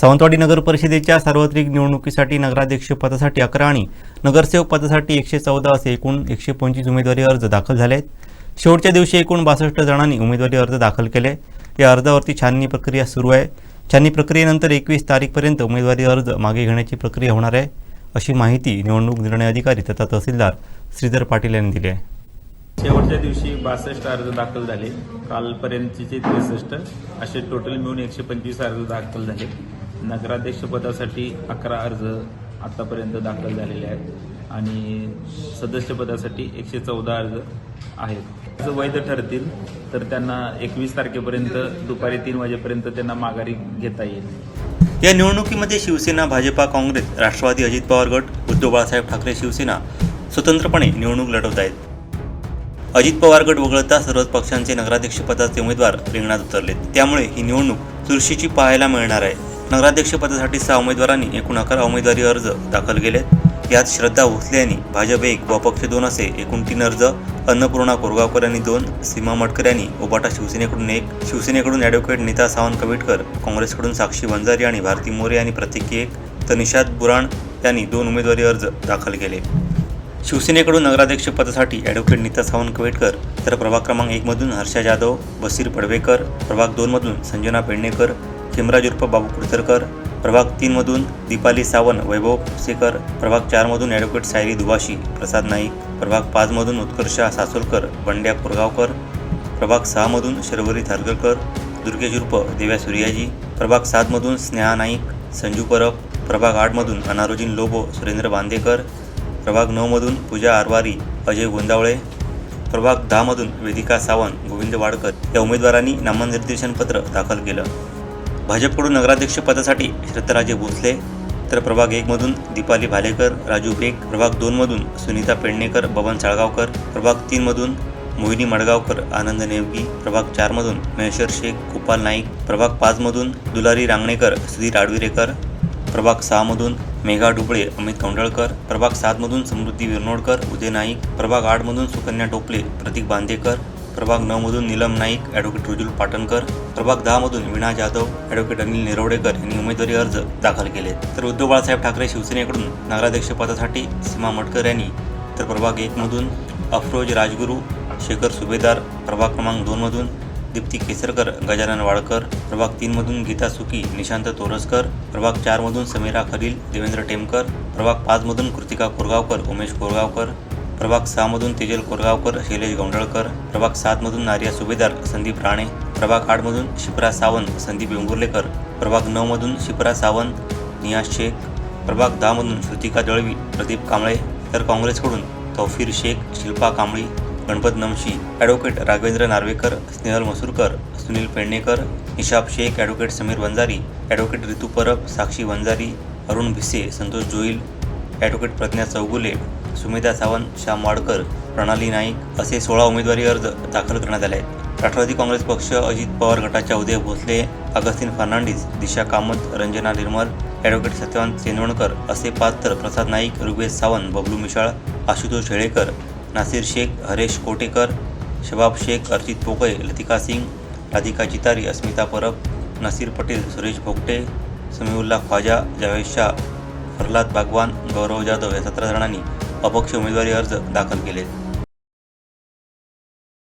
सावंतवाडी नगर परिषदेच्या सार्वत्रिक निवडणुकीसाठी नगराध्यक्ष पदासाठी अकरा आणि नगरसेवक पदासाठी एकशे चौदा असे एकूण एकशे पंचवीस उमेदवारी अर्ज दाखल झाले आहेत शेवटच्या दिवशी एकूण बासष्ट जणांनी उमेदवारी अर्ज दाखल केले. या अर्जावरती छाननी प्रक्रिया सुरू आहे. छाननी प्रक्रियेनंतर एकवीस तारीखपर्यंत उमेदवारी अर्ज मागे घेण्याची प्रक्रिया होणार आहे अशी माहिती निवडणूक निर्णय अधिकारी तथा तहसीलदार श्रीधर पाटील यांनी दिली आहे. शेवटच्या दिवशी बासष्ट अर्ज दाखल झाले. कालपर्यंतचे त्रेसष्ट असे टोटल मिळून एकशे पंचवीस अर्ज दाखल झाले. नगराध्यक्षपदासाठी अकरा अर्ज आतापर्यंत दाखल झालेले आहेत. आणि सदस्यपदासाठी एकशे चौदा अर्ज आहेत. जर वैध ठरतील तर त्यांना एकवीस तारखेपर्यंत दुपारी तीन वाजेपर्यंत त्यांना माघारी घेता येईल. या निवडणुकीमध्ये शिवसेना भाजपा काँग्रेस राष्ट्रवादी अजित पवार गट उद्धव बाळासाहेब ठाकरे शिवसेना स्वतंत्रपणे निवडणूक लढवत आहेत. अजित पवार गट वगळता सर्वच पक्षांचे नगराध्यक्षपदाचे उमेदवार रिंगणात उतरलेत. त्यामुळे ही निवडणूक चुरशीची पाहायला मिळणार आहे. नगराध्यक्षपदासाठी सहा उमेदवारांनी एकूण अकरा उमेदवारी अर्ज दाखल केलेत. यात श्रद्धा भोसले यांनी भाजप एक व पक्ष दोन असे एकूण तीन अर्ज अन्नपूर्णा कोरगावकर यांनी दोन सीमा मटकर यांनी ओबाटा शिवसेनेकडून एक शिवसेनेकडून ॲडव्होकेट नीता सावंत कविटकर काँग्रेसकडून साक्षी वंजारी आणि भारती मोरे यांनी प्रत्येकी एक तर निषाद बुराण यांनी दोन उमेदवारी अर्ज दाखल केले. शिवसेनेकडून नगराध्यक्षपदासाठी ॲडव्होकेट नीता सावंत कवेटकर तर प्रभाग क्रमांक एकमधून हर्षा जाधव बसीर पडवेकर प्रभाग दोनमधून संजना पेडणेकर खेमराज उर्फ बाबू कुडतरकर प्रभाग तीनमधून दीपाली सावंत वैभव सेकर प्रभाग चारमधून ॲडव्होकेट सायरी दुवाशी प्रसाद नाईक प्रभाग पाचमधून उत्कर्षा सासोलकर बंड्या कोरगावकर प्रभाग सहामधून शर्वरी थारगळकर दुर्गेश उर्फ देव्या सूर्याजी प्रभाग सातमधून स्नेहा नाईक संजू परब प्रभाग आठमधून अनारोजीन लोबो सुरेंद्र बांदेकर प्रभाग नऊमधून पूजा आरवारी अजय गोंदावळे प्रभाग दहामधून वेदिका सावंत गोविंद वाडकर या उमेदवारांनी नामनिर्देशनपत्र दाखल केलं. भाजपकडून नगराध्यक्षपदासाठी शरतराजे भोसले तर प्रभाग एकमधून दीपाली भालेकर राजू बेग प्रभाग दोनमधून सुनीता पेडणेकर बबन साळगावकर प्रभाग तीनमधून मोहिनी मडगावकर आनंद नेवगी प्रभाग चारमधून महेश्वर शेख गोपाल नाईक प्रभाग पाचमधून दुलारी रांगणेकर सुधीर आडविरेकर प्रभाग सहामधून मेघा डुबळे अमित कौंडळकर प्रभाग सातमधून समृद्धी विरनोडकर उदय नाईक प्रभाग आठमधून सुकन्या टोपले प्रतीक बांदेकर प्रभाग नऊमधून नीलम नाईक ॲडव्होकेट रुजुल पाटणकर प्रभाग दहामधून विणा जाधव ॲडव्होकेट अनिल निरवडेकर यांनी उमेदवारी अर्ज दाखल केले. तर उद्धव बाळासाहेब ठाकरे शिवसेनेकडून नगराध्यक्षपदासाठी सीमा मटकर यांनी तर प्रभाग एकमधून अफरोज राजगुरू शेखर सुभेदार प्रभाग क्रमांक दोनमधून दीप्ती केसरकर गजानन वाडकर प्रभाग तीनमधून गीता सुकी निशांत तोरसकर प्रभाग चारमधून समीरा खलील देवेंद्र टेमकर प्रभाग पाचमधून कृतिका कोरगावकर उमेश कोरगावकर प्रभाग सहामधून तेजल कोरगावकर शैलेश गोंडळकर. प्रभाग सातमधून नारिया सुभेदार संदीप राणे. प्रभाग आठमधून शिप्रा सावंत संदीप वेंगुर्लेकर. प्रभाग नऊमधून शिप्रा सावंत नियाज शेख. प्रभाग दहामधून श्रुतिका दळवी प्रदीप कांबळे. तर काँग्रेसकडून Taufir Shaikh Shilpa Kambli Ganpat Namshi advocate Raghavendra Narvekar Snehal Masurkar Sunil Pednekar Nishab Shaikh advocate Sameer Vanjari advocate Rutu Parab Sakshi Vanjari Arun Bhise Santosh Joil advocate Pradnya Chougule Sumedha Sawant Shyam Wadkar Pranali Naik असे सोळा उमेदवारी अर्ज दाखल करण्यात आले आहेत. राष्ट्रवादी काँग्रेस पक्ष अजित पवार गटाच्या उदय भोसले अगस्तीन फर्नांडिस दिशा कामत रंजना निर्मल ॲडव्होकेट सत्यवंत सेनवणकर असे पाच तर प्रसाद नाईक रुबेश सावंत बबलू मिशाळ आशुतोष हेळेकर नासिर शेख हरेश कोटेकर शबाब शेख अर्जित पोकळे लतिका सिंग राधिका चितारी अस्मिता परब नसीर पटेल सुरेश भोगटे समीउल्ला ख्वाजा जावेद शाह प्रल्हाद बागवान गौरव जाधव या सतरा जणांनी अपक्ष उमेदवारी अर्ज दाखल केले